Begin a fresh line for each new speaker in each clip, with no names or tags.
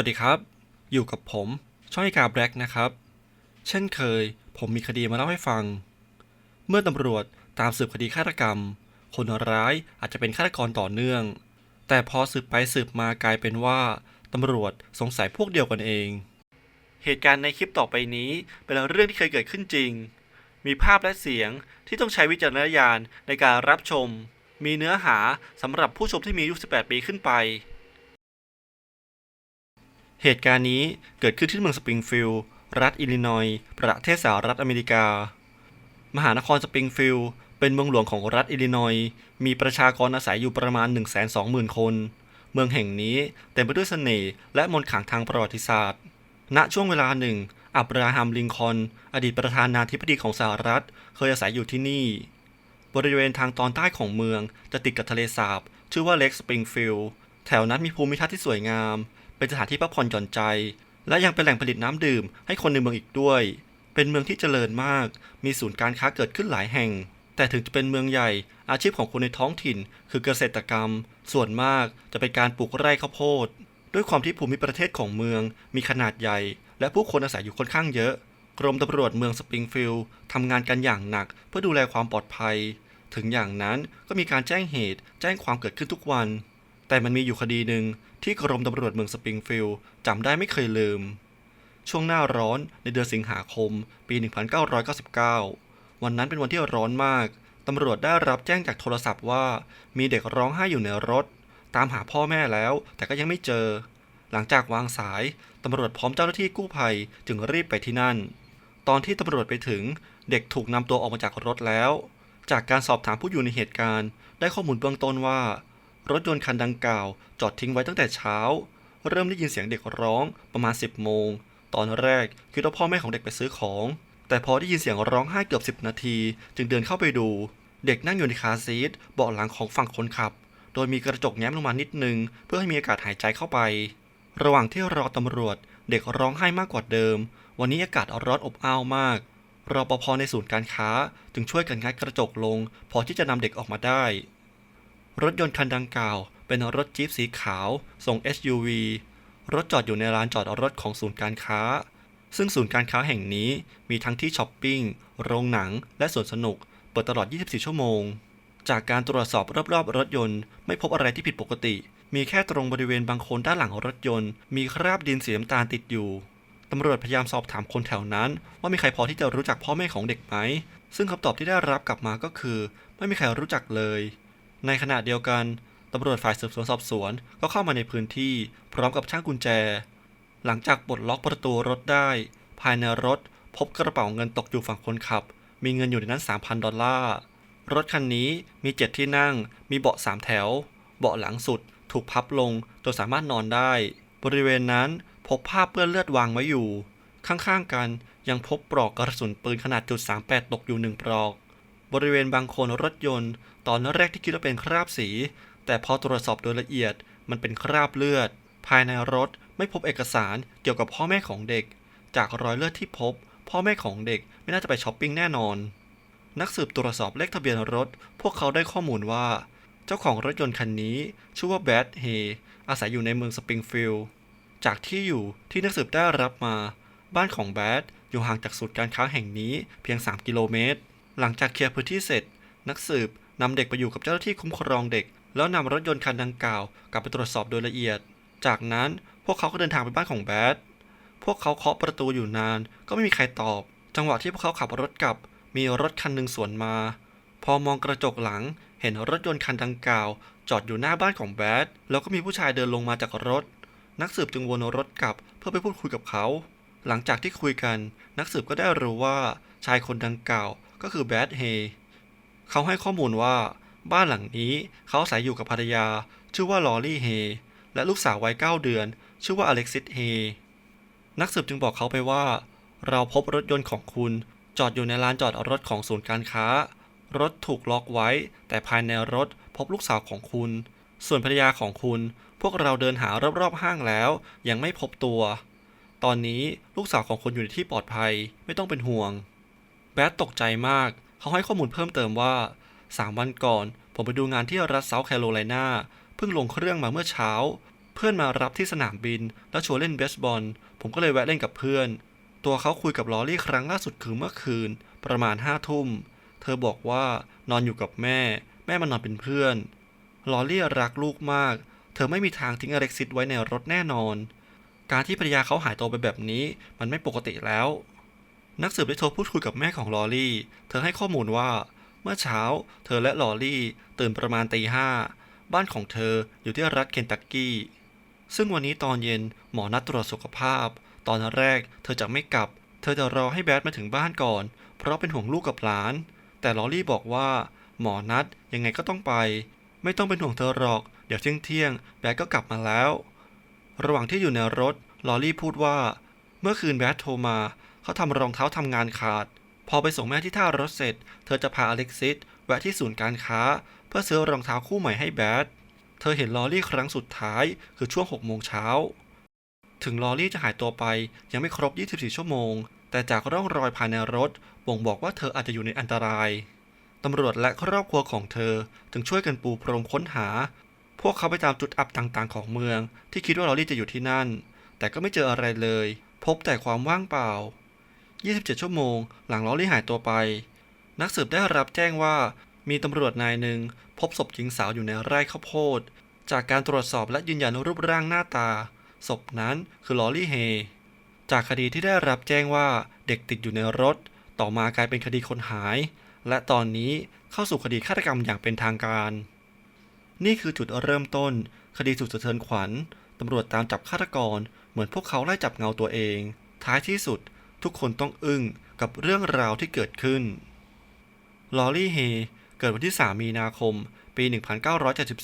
วัสดีครับ อยู่กับผมช่องไอกาแบล็กนะครับ เช่นเคย ผมมีคดีมาเล่าให้ฟัง เมื่อตำรวจตามสืบคดีฆาตกรรม คนร้ายอาจจะเป็นฆาตกรต่อเนื่อง แต่พอสืบไปสืบมากลายเป็นว่าตำรวจสงสัยพวกเดียวกันเอง เหตุการณ์ในคลิปต่อไปนี้เป็นเรื่องที่เคยเกิดขึ้นจริง มีภาพและเสียงที่ต้องใช้วิจารณญาณในการรับชม มีเนื้อหาสำหรับผู้ชมที่มีอายุ 18 ปีขึ้นไป เหตุการณ์นี้เกิดขึ้นที่เมืองสปริงฟิลด์ รัฐอิลลินอยส์ประเทศสหรัฐอเมริกา มหานครสปริงฟิลด์เป็นเมืองหลวงของรัฐอิลลินอยส์ มีประชากรอาศัยอยู่ประมาณ 120,000 คน เมืองแห่งนี้เต็มไปด้วยเสน่ห์และมนต์ขลังทางประวัติศาสตร์ ณ ช่วงเวลาหนึ่ง อับราฮัม ลิงคอน อดีตประธานาธิบดีของสหรัฐ เคยอาศัยอยู่ที่นี่ บริเวณทางตอนใต้ของเมืองจะติดกับทะเลสาบ ชื่อว่าเล็กสปริงฟิลด์ แถวนั้นมีภูมิทัศน์ที่สวยงาม เป็นสถานที่พักผ่อนหย่อนใจ และยังเป็นแหล่งผลิตน้ำดื่มให้คนในเมืองอีกด้วย เป็นเมืองที่เจริญมาก มีศูนย์การค้าเกิดขึ้นหลายแห่ง แต่ถึงจะเป็นเมืองใหญ่ อาชีพของคนในท้องถิ่น คือเกษตรกรรม ส่วนมากจะเป็นการปลูกไร่ข้าวโพด ด้วยความที่ภูมิประเทศของเมือง มีขนาดใหญ่ และผู้คนอาศัยอยู่ค่อนข้างเยอะ กรมตำรวจเมืองสปริงฟิลด์ทำงานกันอย่างหนัก เพื่อดูแลความปลอดภัย ถึงอย่างนั้นก็มีการแจ้งเหตุ แจ้งความเกิดขึ้นทุกวันแต่มันมีอยู่คดีหนึ่ง ที่กรมตำรวจเมืองสปริงฟิลด์จำได้ไม่เคยลืม ช่วงหน้าร้อนในเดือนสิงหาคม ปี 1999 วันนั้นเป็นวันที่ร้อนมาก ตำรวจได้รับแจ้งจากโทรศัพท์ว่า มีเด็กร้องไห้อยู่ในรถ ตามหาพ่อแม่แล้ว แต่ก็ยังไม่เจอ หลังจากวางสาย ตำรวจพร้อมเจ้าหน้าที่กู้ภัยจึงรีบไปที่นั่น ตอนที่ตำรวจไปถึง เด็กถูกนำตัวออกมาจากรถแล้ว จากการสอบถามผู้อยู่ในเหตุการณ์ ได้ข้อมูลเบื้องต้นว่า รถยนต์คันดังกล่าว จอดทิ้งไว้ตั้งแต่เช้า เริ่มได้ยินเสียงเด็กร้องประมาณ 10 โมง ตอนแรกคิดว่าพ่อแม่ของเด็กไปซื้อของ แต่พอได้ยินเสียงร้องไห้เกือบ 10 นาที จึงเดินเข้าไปดู เด็กนั่งอยู่ในคาซีทเบาะหลังของฝั่งคนขับ โดยมีกระจกแง้มลงมานิดนึง เพื่อให้มีอากาศหายใจเข้าไป ระหว่างที่รอตำรวจ เด็กร้องไห้มากกว่าเดิม วันนี้อากาศร้อนอบอ้าวมากรปภในศูนย์การค้าจึงช่วยกันงัดกระจกลง พอที่จะนำเด็กออกมาได้ รถยนต์คันดังกล่าว เป็นรถจี๊ปสีขาวทรง SUV รถจอดอยู่ในลานจอดรถของศูนย์การค้า ซึ่งศูนย์การค้าแห่งนี้มีทั้งที่ช้อปปิ้ง โรงหนัง และสวนสนุก เปิดตลอด 24 ชั่วโมง จากการตรวจสอบรอบๆ รถยนต์ ไม่พบอะไรที่ผิดปกติ มีแค่ตรงบริเวณบางโคนด้านหลังรถยนต์ มีคราบดินสีน้ำตาลติดอยู่ตำรวจพยายามสอบถามคนแถวนั้น ว่ามีใครพอที่จะรู้จักพ่อแม่ของเด็กไหม ซึ่งคำตอบที่ได้รับกลับมาก็คือ ไม่มีใครรู้จักเลย ในขณะเดียวกันตำรวจฝ่ายสืบสวนสอบสวนก็เข้ามาในพื้นที่พร้อมกับช่างกุญแจ หลังจากปลดล็อกประตูรถได้ ภายในรถพบกระเป๋าเงินตกอยู่ฝั่งคนขับ มีเงินอยู่ในนั้น 3,000 ดอลลาร์ รถคันนี้มีเจ็ดที่นั่ง มีเบาะสามแถว เบาะหลังสุดถูกพับลงจนสามารถนอนได้ บริเวณนั้นพบผ้าเปื้อนเลือดวางไว้อยู่ ข้างๆกันยังพบปลอกกระสุนปืนขนาดจุด38ตกอยู่หนึ่งปลอก บริเวณบางโคนรถยนต์ ตอนแรกที่คิดว่าเป็นคราบสี แต่พอตรวจสอบโดยละเอียดมันเป็นคราบเลือด ภายในรถไม่พบเอกสารเกี่ยวกับพ่อแม่ของเด็ก จากรอยเลือดที่พบ พ่อแม่ของเด็กไม่น่าจะไปช้อปปิ้งแน่นอน นักสืบตรวจสอบเลขทะเบียนรถ พวกเขาได้ข้อมูลว่า เจ้าของรถยนต์คันนี้ ชื่อว่าแบดเฮอาศัยอยู่ในเมืองสปริงฟิลด์จากที่อยู่ที่นักสืบได้รับมา บ้านของแบดอยู่ห่างจากศูนย์การค้าแห่งนี้เพียง 3 กิโลเมตร หลังจากเคลียร์พื้นที่เสร็จ นักสืบนำเด็กไปอยู่กับเจ้าหน้าที่คุ้มครองเด็ก แล้วนำรถยนต์คันดังกล่าวกลับไปตรวจสอบโดยละเอียด จากนั้นพวกเขาก็เดินทางไปบ้านของแบดพวกเขาเคาะประตูอยู่นานก็ไม่มีใครตอบ จังหวะที่พวกเขาขับรถกลับ มีรถคันหนึ่งสวนมา พอมองกระจกหลังเห็นรถยนต์คันดังกล่าว จอดอยู่หน้าบ้านของแบดแล้วก็มีผู้ชายเดินลงมาจากรถ นักสืบจึงวนรถกลับเพื่อไปพูดคุยกับเขา หลังจากที่คุยกัน นักสืบก็ได้รู้ว่าชายคนดังกล่าว ก็คือแบดเฮเขาให้ข้อมูลว่าบ้านหลังนี้เขาอาศัยอยู่กับภรรยา ชื่อว่าลอรี่เฮและลูกสาววัย 9 เดือน ชื่อว่าอเล็กซิสเฮนักสืบจึงบอกเขาไปว่า เราพบรถยนต์ของคุณ จอดอยู่ในลานจอดรถของศูนย์การค้า รถถูกล็อกไว้ แต่ภายในรถพบลูกสาวของคุณ ส่วนภรรยาของคุณ พวกเราเดินหารอบๆห้างแล้ว ยังไม่พบตัว ตอนนี้ลูกสาวของคุณอยู่ในที่ปลอดภัยไม่ต้องเป็นห่วง แบดตกใจมาก เขาให้ข้อมูลเพิ่มเติมว่า 3 วันก่อน ผมไปดูงานที่รัฐเซาท์แคโรไลนาเพิ่งลงเครื่องมาเมื่อเช้า เพื่อนมารับที่สนามบิน แล้วชวนเล่นเบสบอล ผมก็เลยแวะเล่นกับเพื่อน ตัวเขาคุยกับลอรี่ครั้งล่าสุดคือเมื่อคืน ประมาณห้าทุ่ม เธอบอกว่านอนอยู่กับแม่ แม่มานอนเป็นเพื่อน ลอรี่รักลูกมาก เธอไม่มีทางทิ้งอเล็กซิสไว้ในรถแน่นอน การที่ภรรยาเขาหายตัวไปแบบนี้ มันไม่ปกติแล้ว นักสืบได้โทรพูดคุยกับแม่ของลอรี่ เธอให้ข้อมูลว่า เมื่อเช้า เธอและลอรี่ ตื่นประมาณตีห้าบ้านของเธออยู่ที่รัฐเคนตักกี้ ซึ่งวันนี้ตอนเย็นหมอนัดตรวจสุขภาพ ตอนแรกเธอจะไม่กลับ เธอจะรอให้แบดมาถึงบ้านก่อน เพราะเป็นห่วงลูกกับหลาน แต่ลอรี่บอกว่า หมอนัดยังไงก็ต้องไป ไม่ต้องเป็นห่วงเธอหรอก เดี๋ยวเที่ยงเที่ยงแบดก็กลับมาแล้ว ระหว่างที่อยู่ในรถลอรี่พูดว่า เมื่อคืนแบดโทรมา เขาทำรองเท้าทำงานขาด พอไปส่งแม่ที่ท่ารถเสร็จ เธอจะพาอเล็กซิสแวะที่ศูนย์การค้า เพื่อซื้อรองเท้าคู่ใหม่ให้แบดเธอเห็นลอรี่ครั้งสุดท้ายคือช่วง6โมงเช้า ถึงลอรี่จะหายตัวไปยังไม่ครบ 24 ชั่วโมง แต่จากร่องรอยภายในรถบ่งบอกว่าเธออาจจะอยู่ในอันตราย ตำรวจและครอบครัวของเธอจึงช่วยกันปูพรมค้นหา พวกเขาไปตามจุดอับต่างๆ ของเมือง ที่คิดว่าลอรี่จะอยู่ที่นั่น แต่ก็ไม่เจออะไรเลย พบแต่ความว่างเปล่า 27 ชั่วโมง หลังลอรี่หายตัวไป นักสืบได้รับแจ้งว่ามีตำรวจนายหนึ่งพบศพหญิงสาวอยู่ในไร่ข้าวโพด จากการตรวจสอบและยืนยันรูปร่างหน้าตา ศพนั้นคือลอรี่เฮ จากคดีที่ได้รับแจ้งว่าเด็กติดอยู่ในรถ ต่อมากลายเป็นคดีคนหาย และตอนนี้เข้าสู่คดีฆาตกรรมอย่างเป็นทางการ นี่คือจุดเริ่มต้น คดีสุดสะเทือนขวัญตำรวจตามจับฆาตกร เหมือนพวกเขาไล่จับเงาตัวเอง ท้ายที่สุด ทุกคนต้องอึ้งกับเรื่องราวที่เกิดขึ้น ลอรี่เฮเกิดวันที่ 3 มีนาคม ปี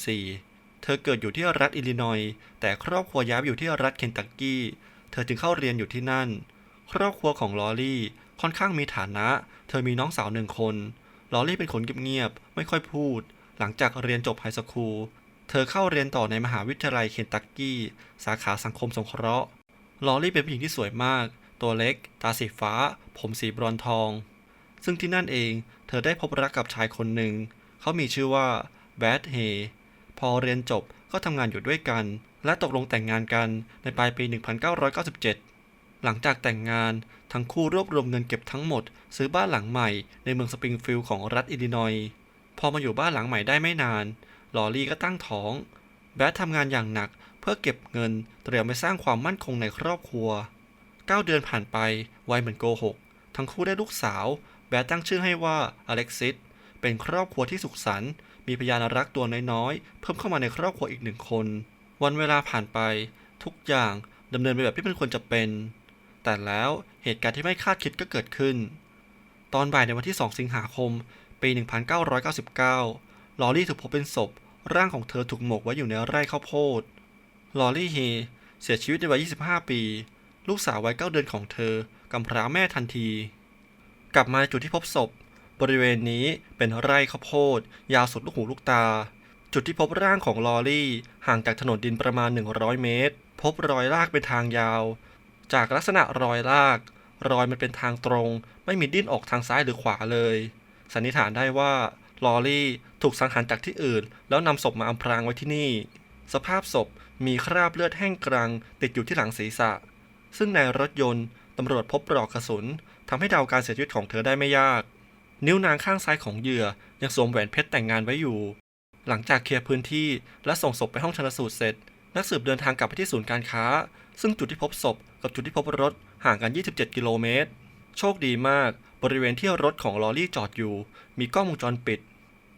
1974 เธอเกิดอยู่ที่รัฐอิลลินอยส์แต่ครอบครัวย้ายไปอยู่ที่รัฐเคนตักกี้ เธอจึงเข้าเรียนอยู่ที่นั่น ครอบครัวของลอรี่ค่อนข้างมีฐานะ เธอมีน้องสาวหนึ่งคน ลอรี่เป็นคนเงียบๆ ไม่ค่อยพูด หลังจากเรียนจบไฮสคูล เธอเข้าเรียนต่อในมหาวิทยาลัยเคนตักกี้ สาขาสังคมสงเคราะห์ ลอรี่เป็นผู้หญิงที่สวยมาก ตัวเล็ก ตาสีฟ้า ผมสีบรอนซ์ทอง ซึ่งที่นั่นเองเธอได้พบรักกับชายคนหนึ่ง เขามีชื่อว่าแบดเฮพอเรียนจบก็ทำงานอยู่ด้วยกัน และตกลงแต่งงานกันในปลายปี 1997 หลังจากแต่งงานทั้งคู่รวบรวมเงินเก็บทั้งหมด ซื้อบ้านหลังใหม่ในเมืองสปริงฟิลด์ของรัฐอิลลินอยส์พอมาอยู่บ้านหลังใหม่ได้ไม่นาน ลอรี่ก็ตั้งท้อง แบดทำงานอย่างหนักเพื่อเก็บเงินเตรียมไปสร้างความมั่นคงในครอบครัว 9 เดือนผ่านไปไวเหมือนโกหก ทั้งคู่ได้ลูกสาว แบดตั้งชื่อให้ว่าอเล็กซิส เป็นครอบครัวที่สุขสันต์ มีพยานรักตัวน้อยๆ เพิ่มเข้ามาในครอบครัวอีกหนึ่งคน วันเวลาผ่านไป ทุกอย่างดำเนินไปแบบที่มันควรจะเป็น แต่แล้วเหตุการณ์ที่ไม่คาดคิดก็เกิดขึ้น ตอนบ่ายในวันที่ 2 สิงหาคม ปี 1999 ลอรี่ถูกพบเป็นศพ ร่างของเธอถูกหมกไว้อยู่ในไร่ข้าวโพด ลอรี่เฮเสียชีวิตในวัย 25 ปี ลูกสาววัย9เดือนของเธอกำพร้าแม่ทันที กลับมาจุดที่พบศพ บริเวณนี้เป็นไร่ข้าวโพด ยาวสุดลูกหูลูกตา จุดที่พบร่างของลอรี่ห่างจากถนนดินประมาณ 100 เมตร พบรอยลากเป็นทางยาว จากลักษณะรอยลาก รอยมันเป็นทางตรง ไม่มีดิ้นออกทางซ้ายหรือขวาเลย สันนิษฐานได้ว่าลอรี่ถูกสังหารจากที่อื่น แล้วนำศพมาอำพรางไว้ที่นี่ สภาพศพมีคราบเลือดแห้งกรัง ติดอยู่ที่หลังศีรษะ ซึ่งในรถยนต์ตำรวจพบปลอกกระสุนทำให้เดาการเสียชีวิตของเธอได้ไม่ยาก นิ้วนางข้างซ้ายของเหยื่อยังสวมแหวนเพชรแต่งงานไว้อยู่ หลังจากเคลียร์พื้นที่และส่งศพไปห้องชันสูตรเสร็จ นักสืบเดินทางกลับไปที่ศูนย์การค้า ซึ่งจุดที่พบศพกับจุดที่พบรถห่างกัน 27 กิโลเมตร โชคดีมาก บริเวณที่รถของลอรี่จอดอยู่ มีกล้องวงจรปิด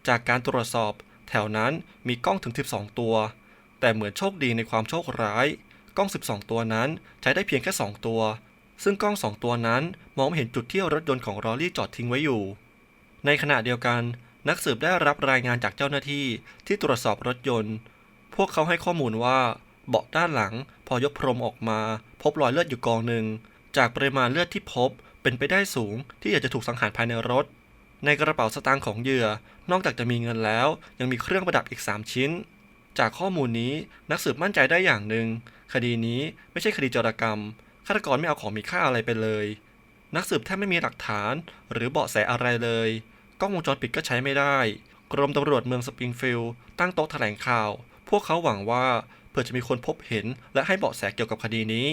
จากการตรวจสอบ แถวนั้นมีกล้องถึง 12 ตัว แต่เหมือนโชคดีในความโชคร้าย กล้อง 12 ตัวนั้นใช้ได้เพียงแค่ 2 ตัว ซึ่งกล้อง 2 ตัวนั้นมองไม่เห็นจุดที่รถยนต์ของลอรี่จอดทิ้งไว้อยู่ ในขณะเดียวกัน นักสืบได้รับรายงานจากเจ้าหน้าที่ที่ตรวจสอบรถยนต์ พวกเขาให้ข้อมูลว่าเบาะด้านหลัง พอยกพรมออกมา พบรอยเลือดอยู่กองหนึ่ง จากปริมาณเลือดที่พบเป็นไปได้สูงที่อาจจะถูกสังหารภายในรถ ในกระเป๋าสตางค์ของเหยื่อ นอกจากจะมีเงินแล้ว ยังมีเครื่องประดับอีก 3 ชิ้น จากข้อมูลนี้นักสืบมั่นใจได้อย่างหนึ่งคดีนี้ไม่ใช่คดีจรกรรมฆาตกรไม่เอาของมีค่าอะไรไปเลย นักสืบแทบไม่มีหลักฐาน หรือเบาะแสอะไรเลยกล้องวงจรปิดก็ใช้ไม่ได้ กรมตำรวจเมืองสปริงฟิลด์ตั้งโต๊ะแถลงข่าว พวกเขาหวังว่าเพื่อจะมีคนพบเห็น และให้เบาะแสเกี่ยวกับคดีนี้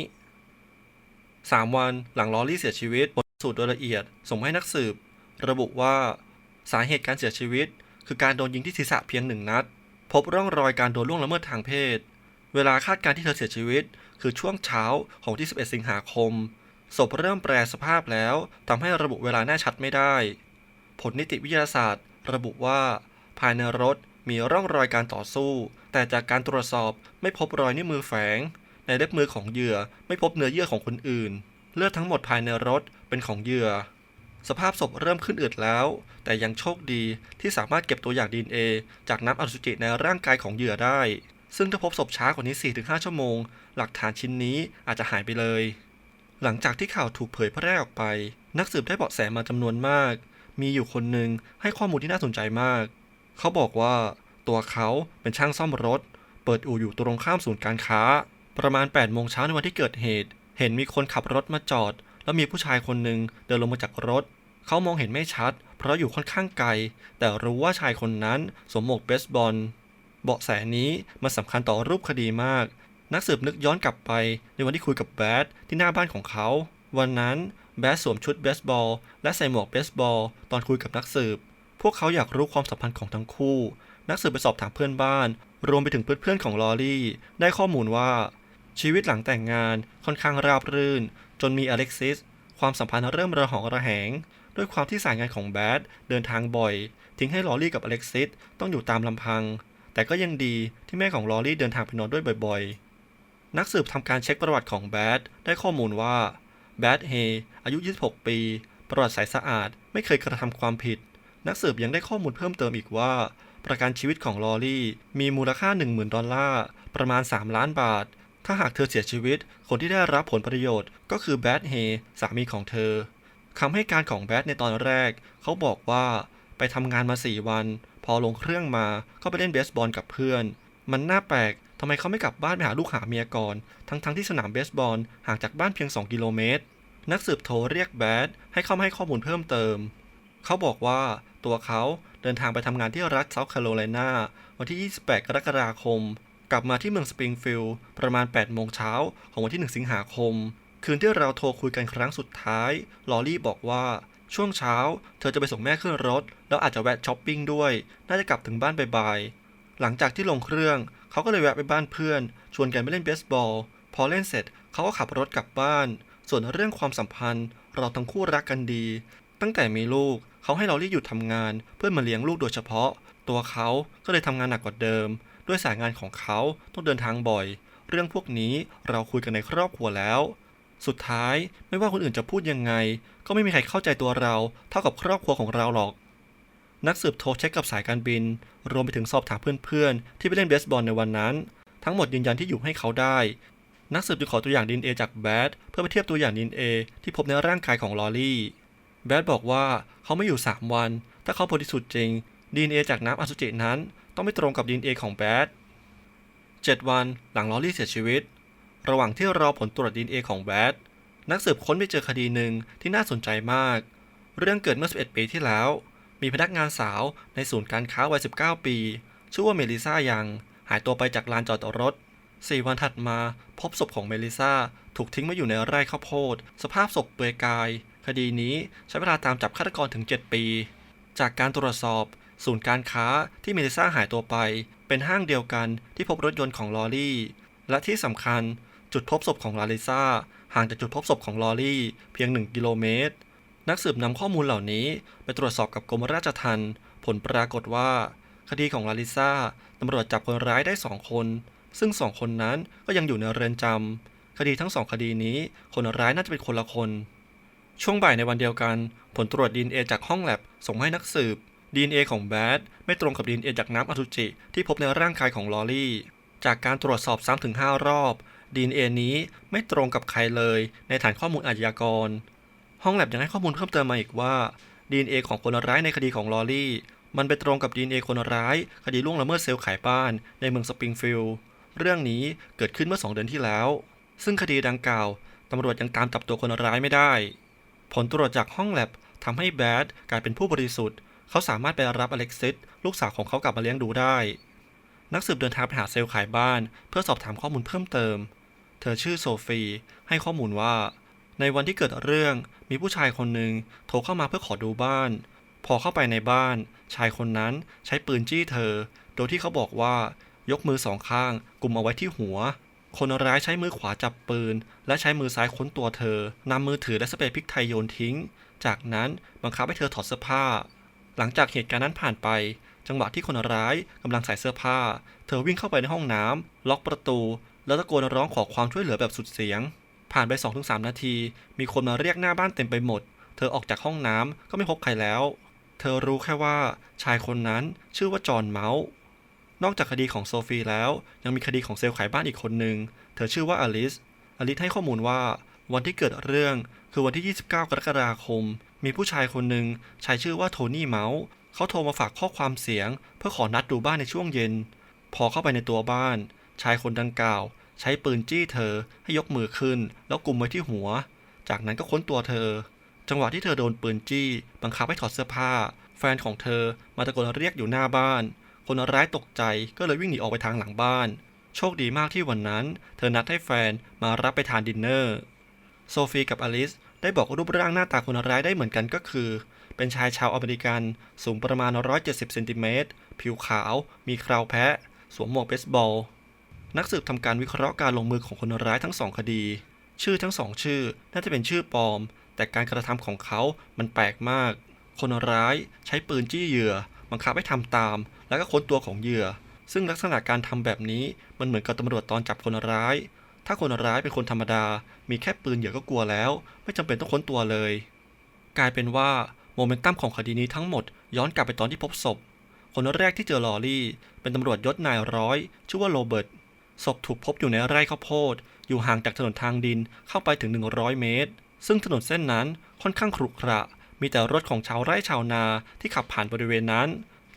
3 วันหลังลอรี่เสียชีวิตผลสูตรโดยละเอียด ส่งมาให้นักสืบ ระบุว่าสาเหตุการเสียชีวิต คือการโดนยิงที่ศีรษะเพียงหนึ่งนัด พบร่องรอยการโดนล่วงละเมิดทางเพศ เวลาคาดการที่เธอเสียชีวิต คือช่วงเช้าของที่ 11 สิงหาคม ศพเริ่มแปรสภาพแล้วทำให้ระบุเวลาแน่ชัดไม่ได้ ผลนิติวิทยาศาสตร์ ระบุว่า ภายในรถมีร่องรอยการต่อสู้ แต่จากการตรวจสอบไม่พบรอยนิ้วมือแฝง ในเล็บมือของเหยื่อไม่พบเนื้อเยื่อของคนอื่น เลือดทั้งหมดภายในรถเป็นของเหยื่อ สภาพศพเริ่มขึ้นอืดแล้ว แต่ยังโชคดีที่สามารถเก็บตัวอย่าง DNA จากน้ำอสุจิในร่างกายของเหยื่อได้ ซึ่งถ้าพบศพช้ากว่านี้ 4-5 ชั่วโมง หลักฐานชิ้นนี้อาจจะหายไปเลย หลังจากที่ข่าวถูกเผยแพร่ออกไป นักสืบได้เบาะแสมาจำนวนมาก มีอยู่คนหนึ่งให้ข้อมูลที่น่าสนใจมาก เขาบอกว่าตัวเขาเป็นช่างซ่อมรถ เปิดอู่อยู่ตรงข้ามศูนย์การค้า ประมาณ8โมงเช้าในวันที่เกิดเหตุ เห็นมีคนขับรถมาจอด แล้วมีผู้ชายคนหนึ่งเดินลงมาจากรถ เขามองเห็นไม่ชัด เพราะอยู่ค่อนข้างไกล แต่รู้ว่าชายคนนั้นสวมหมวกเบสบอล เบาะแสนี้มันสำคัญต่อรูปคดีมาก นักสืบนึกย้อนกลับไปในวันที่คุยกับแบดที่หน้าบ้านของเขา วันนั้นแบดสวมชุดเบสบอล และใส่หมวกเบสบอล ตอนคุยกับนักสืบ พวกเขาอยากรู้ความสัมพันธ์ของทั้งคู่ นักสืบไปสอบถามเพื่อนบ้าน รวมไปถึงเพื่อนๆของลอรี่ ได้ข้อมูลว่าชีวิตหลังแต่งงานค่อนข้างราบรื่น จนมีอเล็กซิส ความสัมพันธ์เริ่มระหองระแหง ด้วยความที่สายงานของแบดเดินทางบ่อย ทิ้งให้ลอรี่กับอเล็กซิสต้องอยู่ตามลำพัง แต่ก็ยังดีที่แม่ของลอรี่เดินทางไปนอนด้วยบ่อยๆ นักสืบทำการเช็คประวัติของแบดได้ข้อมูลว่าแบดเฮอายุ 26 ปี ประวัติใสสะอาด ไม่เคยกระทำความผิด นักสืบยังได้ข้อมูลเพิ่มเติมอีกว่า ประกันชีวิตของลอรี่มีมูลค่า 10,000 ดอลลาร์ ประมาณ 3 ล้านบาท ถ้าหากเธอเสียชีวิต คนที่ได้รับผลประโยชน์ก็คือแบดเฮสามีของเธอคำให้การของแบดในตอนแรก เขาบอกว่าไปทำงานมา 4 วัน พอลงเครื่องมาก็ไปเล่นเบสบอลกับเพื่อน มันน่าแปลกทำไมเขาไม่กลับบ้านไปหาลูกหาเมียก่อน ทั้งๆที่สนามเบสบอลห่างจากบ้านเพียง 2 กิโลเมตร นักสืบโทรเรียกแบดให้เข้ามาให้ข้อมูลเพิ่มเติม เขาบอกว่าตัวเขาเดินทางไปทำงานที่รัฐเซาท์แคโรไลนาวันที่ 28 กรกฎาคม กลับมาที่เมืองสปริงฟิลด์ประมาณ 8 โมงเช้าของวันที่ 1 สิงหาคม คืนที่เราโทรคุยกันครั้งสุดท้าย ลอรี่บอกว่าช่วงเช้า เธอจะไปส่งแม่ขึ้นรถ แล้วอาจจะแวะช้อปปิ้งด้วย น่าจะกลับถึงบ้านบ่ายๆหลังจากที่ลงเครื่อง เขาก็เลยแวะไปบ้านเพื่อน ชวนกันไปเล่นเบสบอล พอเล่นเสร็จเขาก็ขับรถกลับบ้าน ส่วนเรื่องความสัมพันธ์ เราทั้งคู่รักกันดี ตั้งแต่มีลูกเขาให้เรารีบหยุดทำงาน เพื่อมาเลี้ยงลูกโดยเฉพาะ ตัวเขาก็เลยทำงานหนักกว่าเดิม ด้วยสายงานของเขาต้องเดินทางบ่อย เรื่องพวกนี้เราคุยกันในครอบครัวแล้ว สุดท้ายไม่ว่าคนอื่นจะพูดยังไง ก็ไม่มีใครเข้าใจตัวเรา เท่ากับครอบครัวของเราหรอก นักสืบโทรเช็คกับสายการบิน รวมไปถึงสอบถามเพื่อนๆ ที่ไปเล่นเบสบอลในวันนั้น ทั้งหมดยืนยันที่อยู่ให้เขาได้ นักสืบจึงขอตัวอย่างดีเอจากแบดเพื่อไปเทียบตัวอย่างดีเอที่พบในร่างกายของลอรี่แบดบอกว่าเขาไม่อยู่ 3 วัน ถ้าเขาบริสุทธิ์จริง ดีเอจากน้ำอสุจินั้นต้องไม่ตรงกับดีเอของแบด7 วันหลังลอรี่เสียชีวิต ระหว่างที่รอผลตรวจดีเอของแบดนักสืบค้นไปเจอคดีหนึ่งที่น่าสนใจมาก เรื่องเกิดเมื่อ 11 ปีที่แล้ว มีพนักงานสาวในศูนย์การค้าวัย 19 ปี ชื่อว่าเมลิซายัง หายตัวไปจากลานจอดรถ 4 วันถัดมาพบศพของเมลิซาถูกทิ้งไว้อยู่ในไร่ข้าวโพด สภาพศพเปลือยกาย คดีนี้ใช้เวลาตามจับฆาตกรถึง 7 ปี จากการตรวจสอบ ศูนย์การค้าที่เมลิซ่าหายตัวไป เป็นห้างเดียวกันที่พบรถยนต์ของลอรี่ และที่สำคัญจุดพบศพของลาลิซ่าห่างจากจุดพบศพของลอรี่ เพียง 1 กิโลเมตร นักสืบนำข้อมูลเหล่านี้ ไปตรวจสอบกับกรมราชทัณฑ์ผลปรากฏว่า คดีของลาลิซ่าตำรวจจับคนร้ายได้2คน ซึ่ง2คนนั้นก็ยังอยู่ในเรือนจำคดีทั้ง2คดีนี้คนร้ายน่าจะเป็นคนละคน ช่วงบ่ายในวันเดียวกัน ผลตรวจดีเอจากห้องแลบส่งให้นักสืบ ดีเอของแบดไม่ตรงกับดีเอจากน้ำอสุจิที่พบในร่างกายของลอรี่ จากการตรวจสอบ 3-5 รอบดีเอนี้ไม่ตรงกับใครเลยในฐานข้อมูลอาชญากร ห้องแลบยังให้ข้อมูลเพิ่มเติมมาอีกว่าดีเอของคนร้ายในคดีของลอรี่ มันไปตรงกับดีเอคนร้าย คดีล่วงละเมิดเซลล์ขายบ้านในเมืองสปริงฟิลด์เรื่องนี้เกิดขึ้นเมื่อ 2 เดือนที่แล้ว ซึ่งคดีดังกล่าวตำรวจยังตามจับตัวคนร้ายไม่ได้ ผลตรวจจากห้องแลบทำให้แบดกลายเป็นผู้บริสุทธิ์ เขาสามารถไปรับอเล็กซิสลูกสาวของเขากลับมาเลี้ยงดูได้ นักสืบเดินทางไปหาเซลล์ขายบ้าน เพื่อสอบถามข้อมูลเพิ่มเติม เธอชื่อโซฟีให้ข้อมูลว่า ในวันที่เกิดเรื่องมีผู้ชายคนหนึ่งโทรเข้ามาเพื่อขอดูบ้าน พอเข้าไปในบ้าน ชายคนนั้นใช้ปืนจี้เธอ โดยที่เขาบอกว่ายกมือสองข้างกลุ่มเอาไว้ที่หัว คนร้ายใช้มือขวาจับปืน และใช้มือซ้ายค้นตัวเธอนำมือถือและสเปรย์พริกไทยโยนทิ้ง จากนั้นบังคับให้เธอถอดเสื้อผ้า หลังจากเหตุการณ์นั้นผ่านไป จังหวะที่คนร้ายกำลังใส่เสื้อผ้า เธอวิ่งเข้าไปในห้องน้ำล็อกประตู แล้วตะโกนร้องขอความช่วยเหลือแบบสุดเสียง ผ่านไป 2-3 นาที มีคนมาเรียกหน้าบ้านเต็มไปหมด เธอออกจากห้องน้ำก็ไม่พบใครแล้ว เธอรู้แค่ว่าชายคนนั้นชื่อว่าจอห์นเมาส์นอกจากคดีของโซฟีแล้ว ยังมีคดีของเซลล์ขายบ้านอีกคนหนึ่ง เธอชื่อว่าอลิส อลิสให้ข้อมูลว่า วันที่เกิดเรื่องคือวันที่ 29 กรกฎาคม มีผู้ชายคนหนึ่งใช้ชื่อว่าโทนี่เมาส์เขาโทรมาฝากข้อความเสียง เพื่อขอนัดดูบ้านในช่วงเย็น พอเข้าไปในตัวบ้าน ชายคนดังกล่าว ใช้ปืนจี้เธอให้ยกมือขึ้น แล้วกุมไว้ที่หัว จากนั้นก็ค้นตัวเธอ จังหวะที่เธอโดนปืนจี้ บังคับให้ถอดเสื้อผ้า แฟนของเธอมาตะโกนเรียกอยู่หน้าบ้าน คนร้ายตกใจก็เลยวิ่งหนีออกไปทางหลังบ้าน โชคดีมากที่วันนั้น เธอนัดให้แฟนมารับไปทานดินเนอร์ โซฟีกับอลิส ได้บอกรูปร่างหน้าตาคนร้ายได้เหมือนกันก็คือ เป็นชายชาวอเมริกัน สูงประมาณ 170 เซนติเมตร ผิวขาว มีคราวแพะ สวมหมวกเบสบอล นักสืบทำการวิเคราะห์การลงมือของคนร้ายทั้งสองคดี ชื่อทั้งสองชื่อ น่าจะเป็นชื่อปลอม แต่การกระทำของเขา มันแปลกมาก คนร้ายใช้ปืนจี้เหยื่อ บังคับให้ทำตาม แล้วก็ค้นตัวของเหยื่อ ซึ่งลักษณะการทำแบบนี้ มันเหมือนกับตำรวจตอนจับคนร้าย ถ้าคนร้ายเป็นคนธรรมดา มีแค่ปืนเหยื่อก็กลัวแล้ว ไม่จำเป็นต้องค้นตัวเลย กลายเป็นว่าโมเมนตัมของคดีนี้ทั้งหมดย้อนกลับไปตอนที่พบศพ คนแรกที่เจอลอรี่ เป็นตำรวจยศนายร้อย ชื่อว่าโรเบิร์ต ศพถูกพบอยู่ในไร่ข้าวโพด อยู่ห่างจากถนนทางดินเข้าไปถึง 100 เมตร ซึ่งถนนเส้นนั้นค่อนข้างขรุขระ มีแต่รถของชาวไร่ชาวนาที่ขับผ่านบริเวณนั้น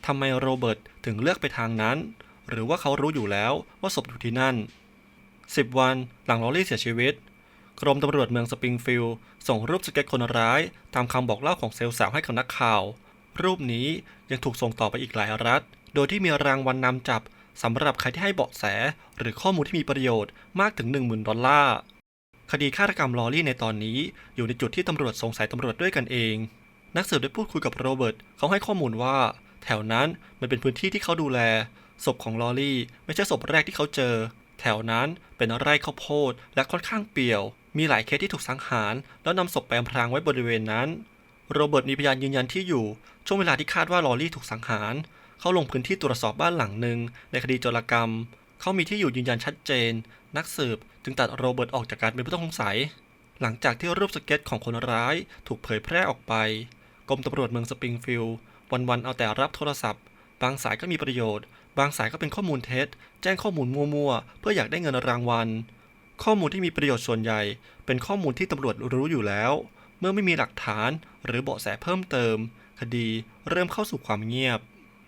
ทำไมโรเบิร์ตถึงเลือกไปทางนั้น หรือว่าเขารู้อยู่แล้วว่าศพอยู่ที่นั่น 10 วันหลังลอรี่เสียชีวิต กรมตำรวจเมืองสปริงฟิลด์ส่งรูปสเก็ตคนร้าย ตามคำบอกเล่าของเซลล์สาวให้กับนักข่าว รูปนี้ยังถูกส่งต่อไปอีกหลายรัฐ โดยที่มีรางวัลนนำจับสำหรับใครที่ให้เบาะแส หรือข้อมูลที่มีประโยชน์มากถึง 10,000 ดอลลาร์คดีฆาตกรรมลอรี่ในตอนนี้อยู่ในจุดที่ตำรวจสงสัยตำรวจด้วยกันเอง นักสืบได้พูดคุยกับโรเบิร์ตเขาให้ข้อมูลว่า แถวนั้นมันเป็นพื้นที่ที่เขาดูแลศพของลอรี่ ไม่ใช่ศพแรกที่เขาเจอ แถวนั้นเป็นไร่ข้าวโพดและค่อนข้างเปี่ยว มีหลายเคสที่ถูกสังหาร แล้วนำศพไปอำพรางไว้บริเวณนั้น โรเบิร์ตมีพยานยืนยันที่อยู่ ช่วงเวลาที่คาดว่าลอรี่ถูกสังหาร เขาลงพื้นที่ตรวจสอบบ้านหลังหนึ่งในคดีโจรกรรม เขามีที่อยู่ยืนยันชัดเจน นักสืบจึงตัดโรเบิร์ตออกจากการเป็นผู้ต้องสงสัย หลังจากที่รูปสเก็ตของคนร้ายถูกเผยแพร่ออกไปกรมตำรวจเมืองสปริงฟิลด์วันๆเอาแต่รับโทรศัพท์ บางสายก็มีประโยชน์ บางสายก็เป็นข้อมูลเท็จ แจ้งข้อมูลมั่วๆ เพื่ออยากได้เงินรางวัล ข้อมูลที่มีประโยชน์ส่วนใหญ่ เป็นข้อมูลที่ตำรวจรู้อยู่แล้ว เมื่อไม่มีหลักฐานหรือเบาะแสเพิ่มเติม คดีเริ่มเข้าสู่ความเงียบ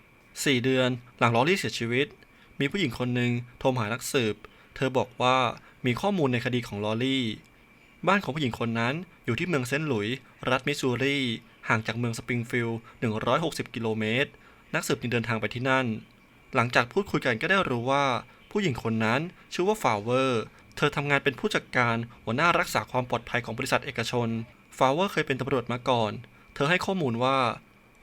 4 เดือนหลังลอรี่เสียชีวิต มีผู้หญิงคนหนึ่งโทรหานักสืบ เธอบอกว่ามีข้อมูลในคดีของลอรี่ บ้านของผู้หญิงคนนั้นอยู่ที่เมืองเซนต์หลุยส์รัฐมิสซูรีห่างจากเมืองสปริงฟิลด์160 กิโลเมตร นักสืบจึงเดินทางไปที่นั่น หลังจากพูดคุยกันก็ได้รู้ว่า ผู้หญิงคนนั้นชื่อว่าฟาวเวอร์ เธอทำงานเป็นผู้จัดการหัวหน้ารักษาความปลอดภัยของบริษัทเอกชน ฟาวเวอร์เคยเป็นตำรวจมาก่อน เธอให้ข้อมูลว่า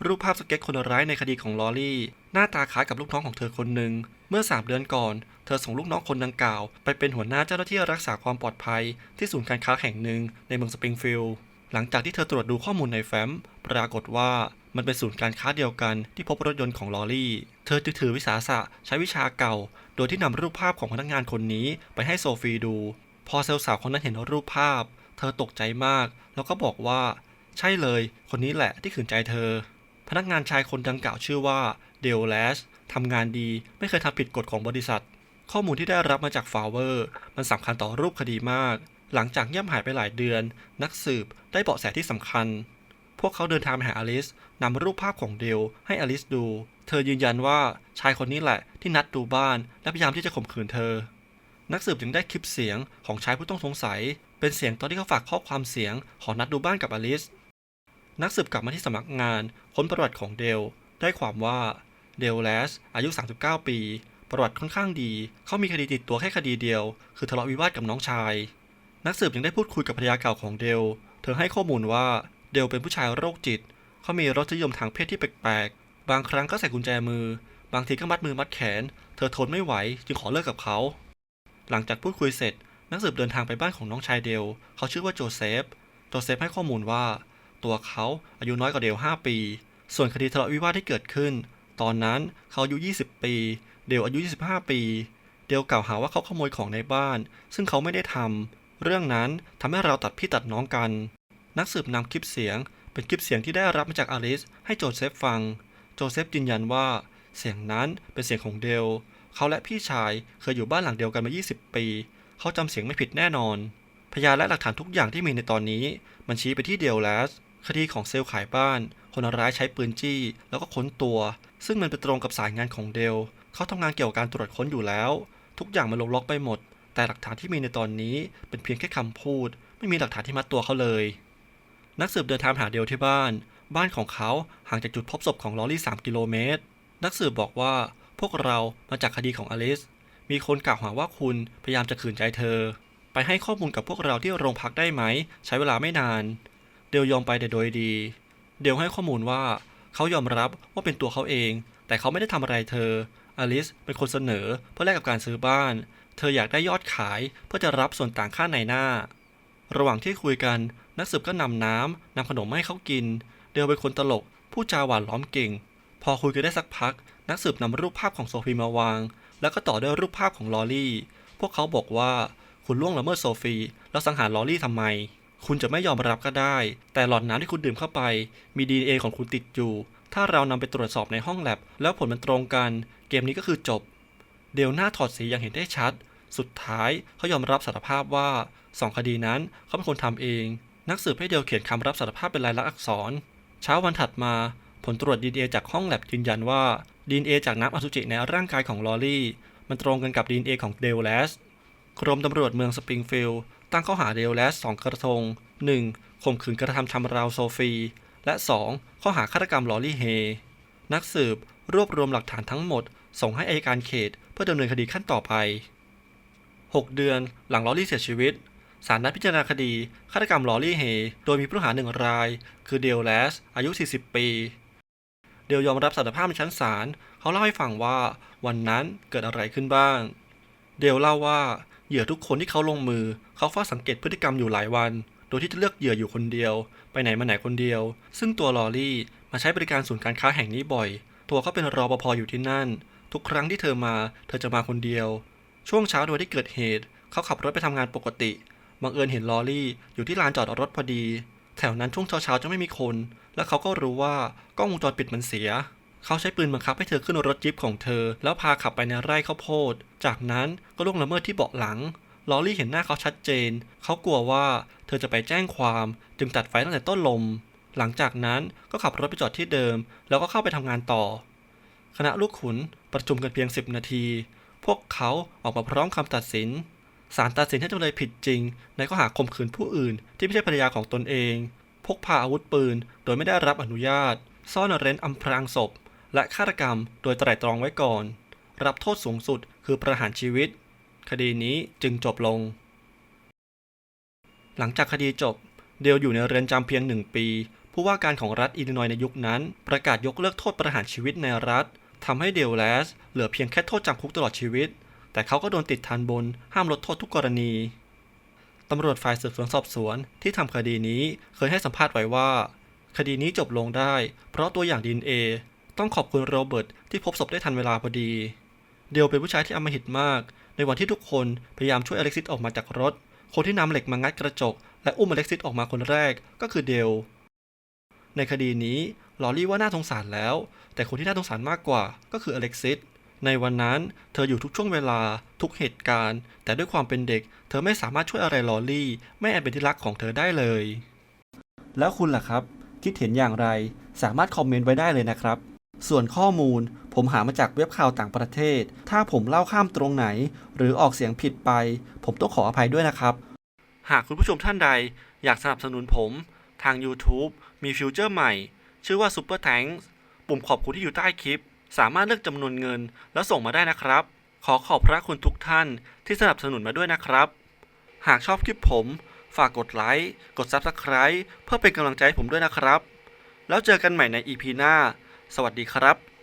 รูปภาพสเก็ตคนร้ายในคดีของลอรี่ หน้าตาคล้ายกับลูกน้องของเธอคนหนึ่ง เมื่อ 3 เดือนก่อน เธอส่งลูกน้องคนดังกล่าว ไปเป็นหัวหน้าเจ้าหน้าที่รักษาความปลอดภัย ที่ศูนย์การค้าแห่งหนึ่งในเมืองสปริงฟิลด์ หลังจากที่เธอตรวจดูข้อมูลในแฟ้ม ปรากฏว่า มันเป็นศูนย์การค้าเดียวกันที่พบรถยนต์ของลอรี่ เธอจึงถือวิสาสะใช้วิชาเก่า โดยที่นำรูปภาพของพนักงานคนนี้ไปให้โซฟีดู พอเซลสาวคนนั้นเห็นรูปภาพ เธอตกใจมาก แล้วก็บอกว่า ใช่เลย คนนี้แหละที่ขืนใจเธอ พนักงานชายคนดังกล่าวชื่อว่าเดลแลชทำงานดีไม่เคยทำผิดกฎของบริษัท ข้อมูลที่ได้รับมาจากฟาวเวอร์มันสำคัญต่อรูปคดีมาก หลังจากเงียบหายไปหลายเดือน นักสืบได้เบาะแสที่สำคัญ พวกเขาเดินทางไปหาอลิสนำรูปภาพของเดลให้อลิสดู เธอยืนยันว่าชายคนนี้แหละที่นัดดูบ้าน และพยายามที่จะข่มขืนเธอ นักสืบจึงได้คลิปเสียงของชายผู้ต้องสงสัย เป็นเสียงตอนที่เขาฝากข้อความเสียงขอนัดดูบ้านกับอลิส นักสืบกลับมาที่สำนักงานค้นประวัติของเดล ได้ความว่าเดลแลสอายุ 39 ปีปประวัติค่อนข้างดี เขามีคดีติดตัวแค่คดีเดียว คือทะเลาะวิวาทกับน้องชาย นักสืบยังได้พูดคุยกับภรรยาเก่าของเดล เธอให้ข้อมูลว่า เดลเป็นผู้ชายโรคจิต เขามีรสนิยมทางเพศที่แปลกๆ บางครั้งก็ใส่กุญแจมือ บางทีก็มัดมือมัดแขน เธอทนไม่ไหวจึงขอเลิกกับเขา หลังจากพูดคุยเสร็จ นักสืบเดินทางไปบ้านของน้องชายเดล เขาชื่อว่าโจเซฟ โจเซฟให้ข้อมูลว่า ตัวเขาอายุน้อยกว่าเดล 5 ปี ส่วนคดีทะเลาะวิวาทที่เกิดขึ้น ตอนนั้นเขาอายุ 20 ปี เดลอายุ 25 ปี เดลกล่าวหาว่าเขาขโมยของในบ้าน ซึ่งเขาไม่ได้ทำเรื่องนั้นทำให้เราตัดพี่ตัดน้องกัน นักสืบนำคลิปเสียง เป็นคลิปเสียงที่ได้รับมาจากอลิสให้โจเซฟฟัง โจเซฟยืนยันว่า เสียงนั้นเป็นเสียงของเดล เขาและพี่ชายเคยอยู่บ้านหลังเดียวกันมา 20 ปี เขาจำเสียงไม่ผิดแน่นอน พยานและหลักฐานทุกอย่างที่มีในตอนนี้ มันชี้ไปที่เดลแลสคดีของเซลล์ขายบ้าน คนร้ายใช้ปืนจี้ แล้วก็ค้นตัว ซึ่งมันไปตรงกับสายงานของเดล เขาทำงานเกี่ยวกับการตรวจค้นอยู่แล้ว ทุกอย่างมันลงล็อกไปหมด แต่หลักฐานที่มีในตอนนี้เป็นเพียงแค่คำพูด ไม่มีหลักฐานที่มัดตัวเขาเลย นักสืบเดินทางหาเดลที่บ้าน บ้านของเขาห่างจากจุดพบศพของลอรี่ 3 กิโลเมตร นักสืบบอกว่าพวกเรามาจากคดีของอลิส มีคนกล่าวหาว่าคุณพยายามจะขืนใจเธอ ไปให้ข้อมูลกับพวกเราที่โรงพักได้ไหม ใช้เวลาไม่นาน เดลยอมไปแต่โดยดี เดลให้ข้อมูลว่าเขายอมรับว่าเป็นตัวเขาเอง แต่เขาไม่ได้ทำอะไรเธอ อลิสเป็นคนเสนอเพื่อแลกกับการซื้อบ้าน เธออยากได้ยอดขายเพื่อจะรับส่วนต่างค่าในหน้า ระหว่างที่คุยกัน นักสืบก็นำน้ำนำขนมมาให้เขากิน เดลเป็นคนตลกพูดจาหวานล้อมเก่ง พอคุยกันได้สักพัก นักสืบนำรูปภาพของโซฟีมาวาง แล้วก็ต่อด้วยรูปภาพของลอรี่ พวกเขาบอกว่าคุณล่วงละเมิดโซฟี แล้วสังหารลอรี่ทำไม คุณจะไม่ยอมรับก็ได้ แต่หลอดน้ำที่คุณดื่มเข้าไป มี DNA ของคุณติดอยู่ ถ้าเรานำไปตรวจสอบในห้องแลบ แล้วผลมันตรงกัน เกมนี้ก็คือจบ เดลหน้าถอดสีอย่างเห็นได้ชัด สุดท้ายเขายอมรับสารภาพว่าสองคดีนั้นเขาเป็นคนทำเอง นักสืบให้เดลเขียนคำรับสารภาพเป็นลายลักษณ์อักษร เช้าวันถัดมาผลตรวจ DNA จากห้องแลบยืนยันว่า DNA จากน้ำอสุจิในร่างกายของลอรี่ มันตรงกันกับ DNA ของเดลแลสกรมตำรวจเมืองสปริงฟิลด์ตั้งข้อหาเดลแลสสองกระทง 1. ข่มขืนกระทำชำราโซฟี และ 2. ข้อหาฆาตกรรมลอรี่เฮ นักสืบรวบรวมหลักฐานทั้งหมด ส่งให้อายการเขต เพื่อดำเนินคดีขั้นต่อไป 6 เดือนหลังลอรี่เสียชีวิต ศาลนัดพิจารณาคดีฆาตกรรมลอรี่เฮ โดยมีผู้ต้องหาหนึ่งราย คือเดลแลส อายุ 40 ปี เดลยอมรับสารภาพในชั้นศาล เขาเล่าให้ฟังว่าวันนั้นเกิดอะไรขึ้นบ้าง เดลเล่าว่าเหยื่อทุกคนที่เขาลงมือ เขาเฝ้าสังเกตพฤติกรรมอยู่หลายวัน โดยที่จะเลือกเหยื่ออยู่คนเดียว ไปไหนมาไหนคนเดียว ซึ่งตัวลอรี่มาใช้บริการศูนย์การค้าแห่งนี้บ่อย ตัวเขาเป็นรอปภอยู่ที่นั่น ทุกครั้งที่เธอมา เธอจะมาคนเดียว ช่วงเช้าโดยที่เกิดเหตุ เขาขับรถไปทำงานปกติ บังเอิญเห็นลอรี่อยู่ที่ลานจอดรถพอดี แถวนั้นช่วงเช้าๆจะไม่มีคน และเขาก็รู้ว่ากล้องวงจรปิดมันเสีย เขาใช้ปืนบังคับให้เธอขึ้นรถจิ๊ปของเธอ แล้วพาขับไปในไร่ข้าวโพด จากนั้นก็ล่วงละเมิดที่เบาะหลังลอรี่เห็นหน้าเขาชัดเจน เขากลัวว่าเธอจะไปแจ้งความ จึงตัดไฟตั้งแต่ต้นลม หลังจากนั้นก็ขับรถไปจอดที่เดิม แล้วก็เข้าไปทำงานต่อ คณะลูกขุนประชุมกันเพียง 10 นาที พวกเขาออกมาพร้อมคำตัดสิน ศาลตัดสินให้จำเลยผิดจริง ในข้อหาข่มขืนผู้อื่น ที่ไม่ใช่ภรรยาของตนเอง พกพาอาวุธปืน โดยไม่ได้รับอนุญาต ซ่อนเร้นอำพรางศพ และฆาตกรรม โดยไตร่ตรองไว้ก่อน รับโทษสูงสุดคือประหารชีวิต คดีนี้จึงจบลง หลังจากคดีจบ เดลอยู่ในเรือนจำเพียงหนึ่งปี ผู้ว่าการของรัฐอิลลินอยในยุคนั้น ประกาศยกเลิกโทษประหารชีวิตในรัฐทำให้เดลแลสเหลือเพียงแค่โทษจำคุกตลอดชีวิต แต่เขาก็โดนติดทันบน ห้ามลดโทษทุกกรณีตำรวจฝ่ายสืบสวนสอบสวนที่ทำคดีนี้เคยให้สัมภาษณ์ไว้ว่า คดีนี้จบลงได้ เพราะตัวอย่างดีเอต้องขอบคุณโรเบิร์ตที่พบศพได้ทันเวลาพอดี เดลเป็นผู้ชายที่อำมหิตมาก ในวันที่ทุกคนพยายามช่วยอเล็กซิสออกมาจากรถ คนที่นำเหล็กมางัดกระจก และอุ้มอเล็กซิสออกมาคนแรกก็คือเดลในคดีนี้ลอรี่ว่าน่าสงสารแล้ว แต่คนที่น่าสงสารมากกว่าก็คืออเล็กซิส ในวันนั้นเธออยู่ทุกช่วงเวลาทุกเหตุการณ์ แต่ด้วยความเป็นเด็ก เธอไม่สามารถช่วยอะไรลอรี่ ไม่แอนเป็นที่รักของเธอได้เลย แล้วคุณล่ะครับ คิดเห็นอย่างไรสามารถคอมเมนต์ไว้ได้เลยนะครับ ส่วนข้อมูลผมหามาจากเว็บข่าวต่างประเทศ ถ้าผมเล่าข้ามตรงไหน หรือออกเสียงผิดไป ผมต้องขออภัยด้วยนะครับ หากคุณผู้ชมท่านใด อยากสนับสนุนผม ทาง YouTube มีฟิวเจอร์ใหม่ ชื่อว่า Super Tanks ปุ่มขอบคุณที่อยู่ใต้คลิป สามารถเลือกจำนวนเงิน แล้วส่งมาได้นะครับ ขอขอบพระคุณทุกท่านที่สนับสนุนมาด้วยนะครับ หากชอบคลิปผม ฝากกดไลค์กด Subscribe เพื่อเป็นกำลังใจให้ผมด้วยนะครับ แล้วเจอกันใหม่ใน EP หน้า สวัสดีครับ